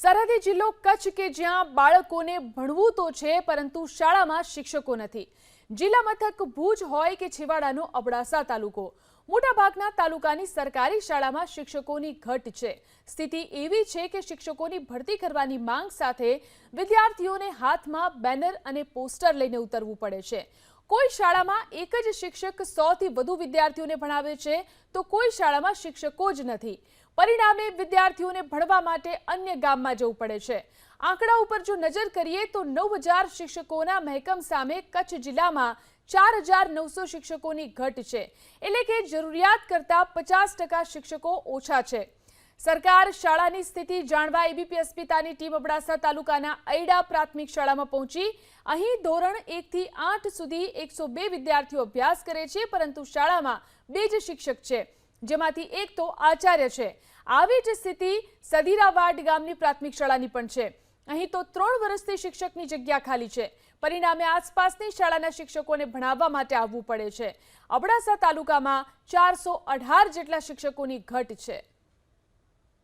સરહદી જિલ્લો કચ્છ કે જ્યાં બાળકોને ભણવું તો છે, પરંતુ શાળામાં શિક્ષકો નથી. જિલ્લા મથક ભુજ હોય કે છેવાડાનો અબડાસા તાલુકો. મોટાભાગના તાલુકાની સરકારી શાળામાં શિક્ષકોની ઘટ છે. સ્થિતિ એવી છે કે શિક્ષકોની ભરતી કરવાની માંગ સાથે વિદ્યાર્થીઓને હાથમાં બેનર અને પોસ્ટર લઈને ઉતરવું પડે છે. કોઈ શાળામાં એક જ શિક્ષક સોથી વધુ વિદ્યાર્થીઓને ભણાવે છે, તો કોઈ શાળામાં શિક્ષકો જ નથી. પરિણામે વિદ્યાર્થીઓને ભણવા માટે અન્ય ગામમાં જવું પડે છે. આંકડા ઉપર જો નજર કરીએ, તો નવ હજાર શિક્ષકોના મહેકમ સામે કચ્છ જિલ્લામાં ચાર હજાર નવસો શિક્ષકોની ઘટ છે. એટલે કે જરૂરિયાત કરતાં પચાસ ટકા શિક્ષકો ઓછા છે. સરકાર શાળાની સ્થિતિ જાણવા એબીપી અસ્મિતાની ટીમ અબડાસા તાલુકાના ઐડા પ્રાથમિક શાળામાં પહોંચી. અહીં ધોરણ એકથી આઠ સુધી એકસો બે વિદ્યાર્થીઓ અભ્યાસ કરે છે, પરંતુ શાળામાં બે જ શિક્ષક છે, જેમાંથી એક તો આચાર્ય છે. આવી જ સ્થિતિ સધીરાવાડ ગામની પ્રાથમિક શાળાની પણ છે. અહીં તો ત્રણ વર્ષથી શિક્ષકની જગ્યા ખાલી છે. પરિણામે આસપાસની શાળાના શિક્ષકોને ભણાવવા માટે આવવું પડે છે. અબડાસા તાલુકામાં ચારસો જેટલા શિક્ષકોની ઘટ છે.